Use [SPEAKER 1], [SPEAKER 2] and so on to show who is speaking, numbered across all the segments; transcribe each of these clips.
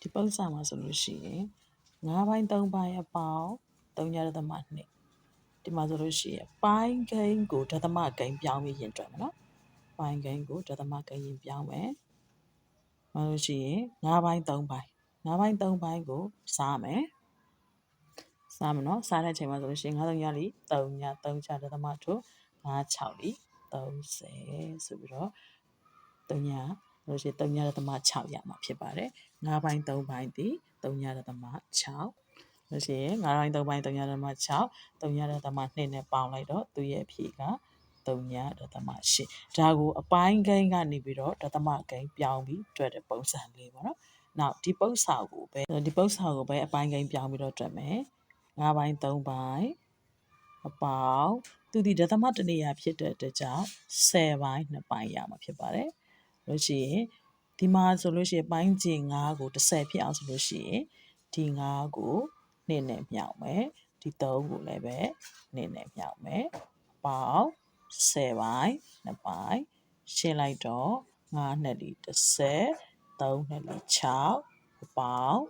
[SPEAKER 1] ဒီပုံစံမှာဆိုလို့ရှိရင်9ပိုင်း3ပိုင်းအပေါင်း3.2ဒီမှာဆိုလို့ရှိရင်ပိုင်းကိန်းကိုဒသမကိန်းပြောင်းပြီးရင်တွက်မယ်နော်ပိုင်းကိန်းကိုဒသမကိန်းရင်ပြောင်းမယ်မှာလို့ရှိရင်9ပိုင်း3ပိုင်း9ပိုင်း3ပိုင်းကိုစားမယ်စားမယ်နော်စားတဲ့အချိန်မှာဆိုလို့ရှိရင်9 3ရလီ3ည3ချဒသမတို့9 6လီ30ဆိုပြီးတော့3ည လို့ရှိရင်3ညဒသမ6ရမှာဖြစ်ပါတယ်9ပိုင်း3ပိုင်းဒီ3ညဒသမ6လို့ရှိရင်9ပိုင်း3ပိုင်း3ညဒသမ6 3ညဒသမ2နဲ့ပေါင်းလိုက်တော့သူ့ရဲ့အဖြေက3ညဒသမ8ဒါကိုအပိုင်းကိန်းကနေပြီးတော့ဒသမကိန်းပြောင်းပြီးတွက်တဲ့ပုံစံလေးပေါ့နော်နောက်ဒီပု္ပ္ပစာကိုပဲဒီပု္ပ္ပစာကိုပဲအပိုင်းကိန်းပြောင်းပြီးတော့တွက်မယ်9ပိုင်း3ပိုင်းအပေါင်းသူဒီဒသမတနေရာဖြစ်တဲ့အတွက်ကြောင့်10ပိုင်း2ပိုင်းရမှာဖြစ်ပါတယ် လို့ရှိရင်ဒီမှာဆိုလို့ရှိရင်ပိုင်းကျင်9ကို30ဖြစ်အောင်ဆိုလို့ရှိရင်ဒီ9ကို2နဲ့မြောက်မယ်ဒီ3ကိုလည်းပဲ2နဲ့မြောက်မယ်ပေါင်း10ပိုင်း2ပိုင်းရှင်းလိုက်တော့9နဲ့လီ30 3နဲ့လီ6ပေါင်း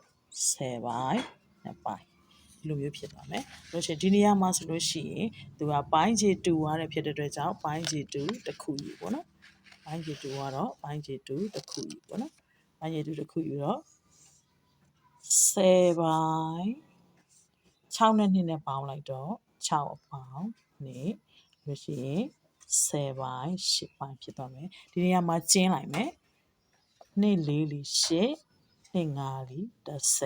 [SPEAKER 1] 10ပိုင်း2ပိုင်းဒီလိုမျိုးဖြစ်သွားမယ်လို့ရှိရင်ဒီနေရာမှာဆိုလို့ရှိရင်သူကပိုင်းခြေတူရတဲ့ဖြစ်တဲ့အတွက်ကြောင့်ပိုင်းခြေတူတစ်ခုယူပေါ့နော် ပိုင်းခြေတူကတော့ပိုင်းခြေတူတစ်ခုယူပေါ့နော်ပိုင်းခြေတူတစ်ခုယူတော့10ပိုင်း6နဲ့2နဲ့ပေါင်းလိုက်တော့6အပေါင်းနဲ့လို့ရှိရင်10ပိုင်း10ပိုင်းဖြစ်သွားမယ်ဒီနေရာမှာကျင်းလိုက်မယ်2 4လီ8 2 5လီ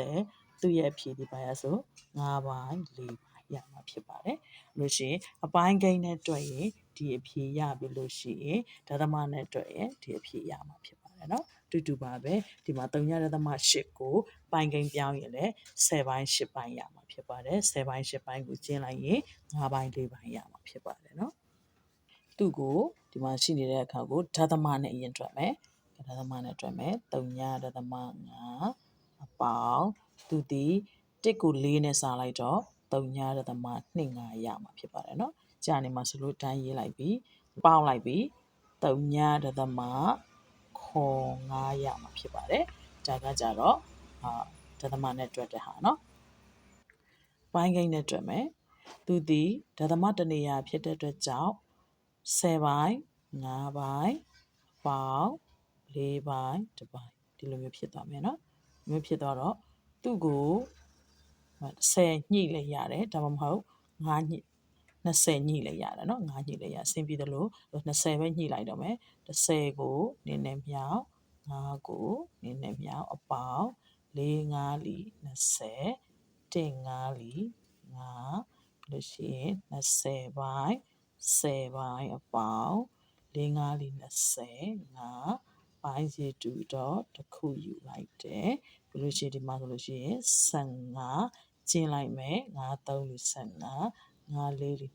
[SPEAKER 1] 30သူ့ရဲ့အဖြေဒီပါရဆို5ပိုင်း4ပိုင်းရမှာဖြစ်ပါတယ်လို့ရှိရင်အပိုင်းကိန်းနဲ့တွက်ရင် ဒီအဖြေရပြီလို့ရှိရင်ဒသမနဲ့တွက်ရင်ဒီအဖြေရမှာဖြစ်ပါတယ်နော်တူတူပါပဲဒီမှာ3.8ဒသမ8ကိုပိုင်းကိန်းပြောင်းရင်လည်း10ပိုင်း8ပိုင်းရမှာဖြစ်ပါတယ်10ပိုင်း8ပိုင်းကိုကျင်းလိုက်ရင်9ပိုင်း4ပိုင်းရမှာဖြစ်ပါတယ်နော်သူ့ကိုဒီမှာရှိနေတဲ့အခါကိုဒသမနဲ့အရင်တွက်မယ်ဒသမနဲ့တွက်မယ်3.5ဒသမ5အပေါင်းသူဒီ1ကို4နဲ့စာလိုက်တော့3.25ရမှာဖြစ်ပါတယ်နော် ကြာနေမှာဆိုလို့ဒိုင်းရေးလိုက်ပြီးပေါင်းလိုက်ပြီး3ညတသမခေါ်9ရမှာဖြစ်ပါတယ်ဒါကကြတော့အာတသမနဲ့တွက်တဲ့ဟာနော်ပိုင်းကိန်းနဲ့တွက်မယ်သူသည်ဒသမတနေရာဖြစ်တဲ့အတွက်ကြောင့်10ပိုင်း9ပိုင်းပေါင်း၄ပိုင်း1ပိုင်းဒီလိုမျိုးဖြစ်သွားမယ်နော်ဒီမျိုးဖြစ်သွားတော့သူ့ကို10ညှိလဲရတယ်ဒါမှမဟုတ်9ညှိ 20ညှိလိုက်ရတယ်နော်9ညှိလိုက်ရအဆင်ပြေတယ်လို့20ပဲညှိလိုက်တော့မယ်30ကိုနင်းနေမြောက်9ကိုနင်းနေမြောက်အပေါင်း4 5လီ20တင်5လီ9လို့ရှိရင်20ပိုင်း10ပိုင်းအပေါင်း4 5လီ20 9ပိုင်းစီတူတော့တစ်ခုယူလိုက်တယ်ဘယ်လိုရှိဒီမှာဆိုလို့ရှိရင်15ကျင်းလိုက်မယ်9 3လီ15 9 4လီ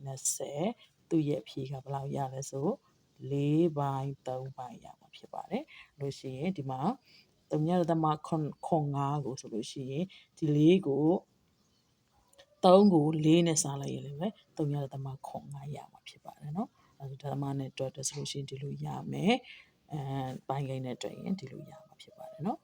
[SPEAKER 1] 20သူ့ရဲ့ဖြေကဘယ်လောက်ရလဲဆို4ပိုင်း3ပိုင်းရမှာဖြစ်ပါတယ်လို့ရှိရင်ဒီမှာ3ညသမခွန်ခွန်5ကိုဆိုလို့ရှိရင်ဒီ4ကို3ကို4နဲ့စားလိုက်ရလေပဲ3ညသမခွန်5ရမှာဖြစ်ပါတယ်เนาะအဲဒါသမနဲ့တွက်တယ်ဆိုလို့ရှိရင်ဒီလိုရမယ်အဲပိုင်းကိန်းနဲ့တွက်ရင်ဒီလိုရမှာဖြစ်ပါတယ်เนาะ